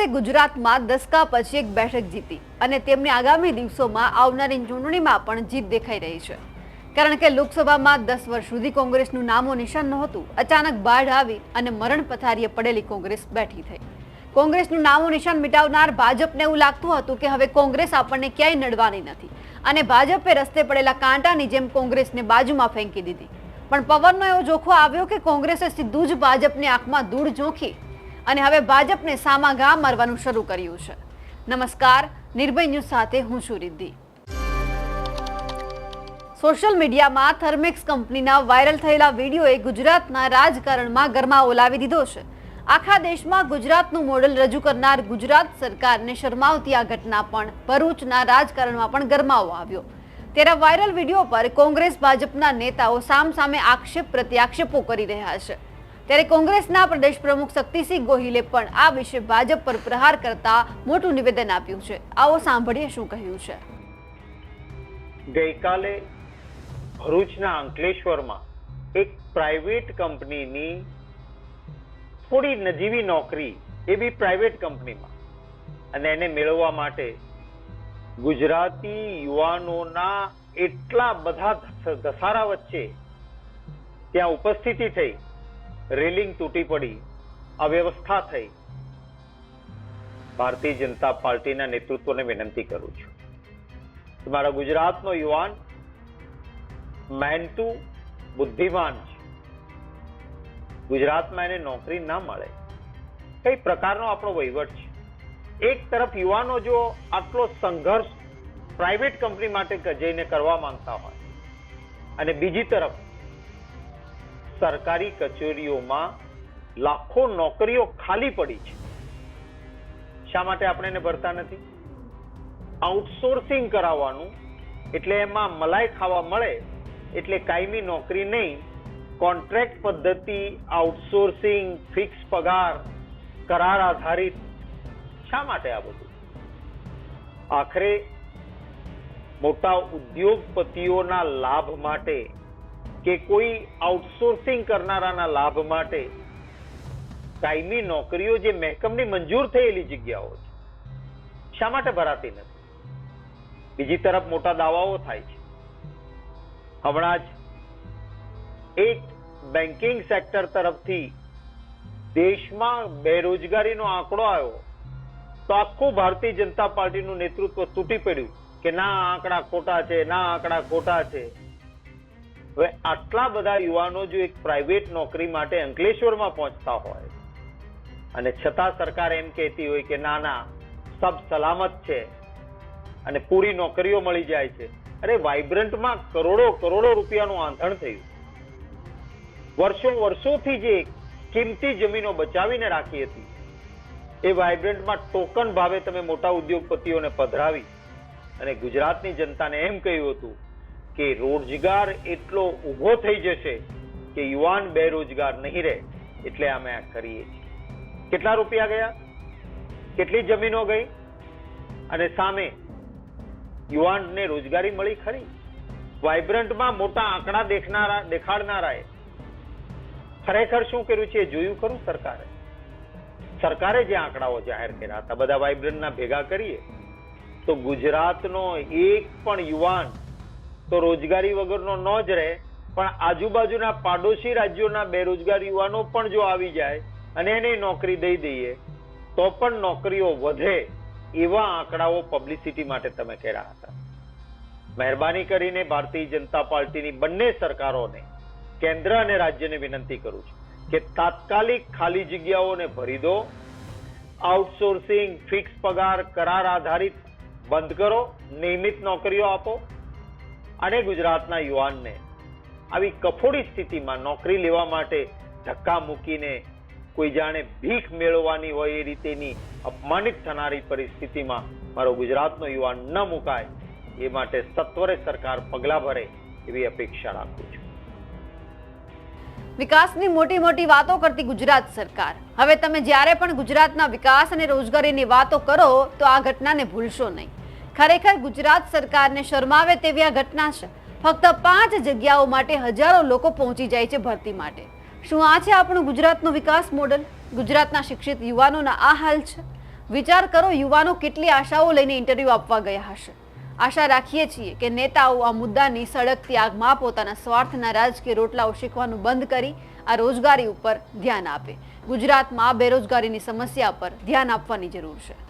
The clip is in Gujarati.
કોંગ્રેસે ગુજરાતમાં દસકા પછી એક બેઠક જીતી અને તેમની આગામી દિવસોમાં આવનારી ચૂંટણીમાં પણ જીત દેખાઈ રહી છે. કારણ કે લોકસભામાં દસ વર્ષ સુધી કોંગ્રેસનું નામો નિશાન નહોતું, અચાનક બાઢ આવી અને મરણ પથારીએ પડેલી કોંગ્રેસ બેઠી થઈ. કોંગ્રેસનું નામો નિશાન મિટાવનાર ભાજપને એવું લાગતું હતું કે હવે કોંગ્રેસ આપણને ક્યાંય નડવાની નથી અને ભાજપે રસ્તે પડેલા કાંટાની જેમ કોંગ્રેસને બાજુમાં ફેંકી દીધી. પણ પવનનો એવો જોખો આવ્યો કે કોંગ્રેસે સીધું જ ભાજપની આંખમાં ધૂળ ઝોંખી અને હવે ભાજપને સામા ઘા મારવાનું શરૂ કર્યું છે. નમસ્કાર, નિર્ભય ન્યૂઝ સાથે હું છું રિદ્ધિ. સોશિયલ મીડિયામાં થર્મેક્સ કંપનીના વાયરલ થયેલા વિડીયોએ ગુજરાતના રાજકારણમાં ગરમાવો લાવી દીધો છે. આખા દેશમાં ગુજરાતનું મોડેલ રજૂ કરનાર ગુજરાત સરકારને શરમાવતી આ ઘટના પણ ભરૂચના રાજકારણમાં પણ ગરમાવો આવ્યો. ત્યારે વાયરલ વીડિયો પર કોંગ્રેસ ભાજપના નેતાઓ સામસામે આક્ષેપ પ્રત્યાક્ષેપો કરી રહ્યા છે. ત્યારે કોંગ્રેસના પ્રદેશ પ્રમુખ શક્તિસિંહ ગોહિલે પણ આ વિશે ભાજપ પર પ્રહાર કરતા મોટું નિવેદન આપ્યું છે. આવો સાંભળીએ શું કહ્યું છે. ગઈકાલે ભરૂચના અંકલેશ્વરમાં એક પ્રાઇવેટ કંપનીની થોડી નજીવી નોકરી એ બી પ્રાઇવેટ કંપનીમાં અને એને મેળવવા માટે ગુજરાતી યુવાનોના એટલા બધા ધસ- ધસારા વચ્ચે ત્યાં ઉપસ્થિતિ થઈ. રેલિંગ તૂટી પડી. અવ્યવસ્થા થઈ. ભારતીય જનતા પાર્ટીના નેતૃત્વને વિનંતી કરું છું. મારા ગુજરાતનો યુવાન, મહેનતુ, બુદ્ધિમાન છે. ગુજરાતમાં એને નોકરી ના મળે. કઈ પ્રકારનો આપણો વહીવટ છે? એક તરફ યુવાનો જો આટલો સંઘર્ષ પ્રાઇવેટ કંપની માટે જઈને કરવા માંગતા હોય અને બીજી તરફ સરકારી કચેરીઓમાં લાખો નોકરીઓ ખાલી પડી છે. શા માટે આપણે એને ભરતા નથી? આઉટસોર્સિંગ કરાવવાનું, એટલે એમાં મલાઈ ખાવા મળે, એટલે કાયમી નોકરી નહીં, કોન્ટ્રાક્ટ પદ્ધતિ, આઉટસોર્સિંગ, ફિક્સ પગાર, કરાર આધારિત, શા માટે આ બધું? આખરે મોટા ઉદ્યોગપતિઓના લાભ માટે કે કોઈ આઉટસોર્સિંગ કરનારાના લાભ માટે કાયમી નોકરીઓ જે મહેકમની મંજૂર થયેલી જગ્યાઓ છે, શા માટે ભરાતી નથી? બીજી તરફ મોટા દાવાઓ થાય છે. હમણાં જ એક બેન્કિંગ સેક્ટર તરફથી દેશમાં બેરોજગારીનો આંકડો આવ્યો, તો આખું ભારતીય જનતા પાર્ટીનું નેતૃત્વ તૂટી પડ્યું કે ના, આંકડા ખોટા છે, ના, આંકડા ખોટા છે. હવે આટલા બધા યુવાનો જો એક પ્રાઇવેટ નોકરી માટે અંકલેશ્વરમાં પહોંચતા હોય, અને છતાં સરકાર એમ કહેતી હોય કે ના ના, સબ સલામત છે, અને પૂરી નોકરીઓ મળી જાય છે. અરે વાઇબ્રન્ટમાં કરોડો કરોડો રૂપિયાનું આંધણ થયું. વર્ષો, વર્ષોથી જે કિંમતી જમીનો બચાવીને રાખી હતી, એ વાઇબ્રન્ટમાં ટોકન ભાવે તમે મોટા ઉદ્યોગપતિઓને પધરાવી, અને ગુજરાતની જનતાને એમ કહ્યું હતું કે રોજગાર એટલો ઊભો થઈ જશે કે યુવાન બેરોજગાર નહીં રહે, એટલે અમે આ કરીએ છીએ. કેટલા રૂપિયા ગયા? કેટલી જમીનો ગઈ? અને સામે યુવાનને રોજગારી મળી ખરી? વાઇબ્રન્ટમાં મોટા આંકડા દેખનારા, દેખાડનારાએ ખરેખર શું કર્યું છે એ જોયું ખરું સરકારે? સરકારે જે આંકડાઓ જાહેર કર્યા હતા, બધા વાઇબ્રન્ટના ભેગા કરીએ, તો ગુજરાતનો એક પણ યુવાન તો રોજગારી વગરનો ન જ રહે, પણ આજુબાજુના પાડોશી રાજ્યોના બેરોજગાર યુવાનો પણ જો આવી જાય અને એને નોકરી દઈ દઈએ, તો પણ નોકરીઓ વધે એવા આંકડાઓ પબ્લિસિટી માટે તમે કર્યા હતા. મહેરબાની કરીને ભારતીય જનતા પાર્ટીની બંને સરકારોને, કેન્દ્ર અને રાજ્યને વિનંતી કરું છું કે તાત્કાલિક ખાલી જગ્યાઓને ભરી દો આઉટસોર્સિંગ ફિક્સ પગાર, કરાર આધારિત બંધ કરો, નિયમિત નોકરીઓ આપો અને ગુજરાતના યુવાનને આવી કફોડી સ્થિતિમાં નોકરી લેવા માટે ધક્કા મૂકીને કોઈ જાણે ભીખ મેળવવાની હોય એ રીતેની અપમાનિત થનારી પરિસ્થિતિમાં મારો ગુજરાતનો યુવાન ન મુકાય એ માટે સત્વરે સરકાર પગલા ભરે એવી અપેક્ષા રાખું છું. વિકાસની મોટી મોટી વાતો કરતી ગુજરાત સરકાર. હવે તમે જ્યારે પણ ગુજરાતના વિકાસ અને રોજગારીની વાતો કરો તો આ ઘટનાને ભૂલશો નહીં. ખરેખર ગુજરાત સરકારને શરમાવે તેવી આ ઘટના છે. ફક્ત પાંચ જગ્યાઓ માટે હજારો લોકો પહોંચી જાય છે ભરતી માટે. શું આ છે આપણું ગુજરાતનું વિકાસ મોડલ? ગુજરાતના શિક્ષિત યુવાનોના આ હાલ છે? વિચાર કરો, યુવાનો કેટલી આશાઓ લઈને ઇન્ટરવ્યૂ આપવા ગયા હશે. આશા રાખીએ છીએ કે નેતાઓ આ મુદ્દાની સડક આગમાં પોતાના સ્વાર્થના રાજકીય રોટલાઓ શીખવાનું બંધ કરી આ રોજગારી ઉપર ધ્યાન આપે. ગુજરાતમાં બેરોજગારીની સમસ્યા પર ધ્યાન આપવાની જરૂર છે.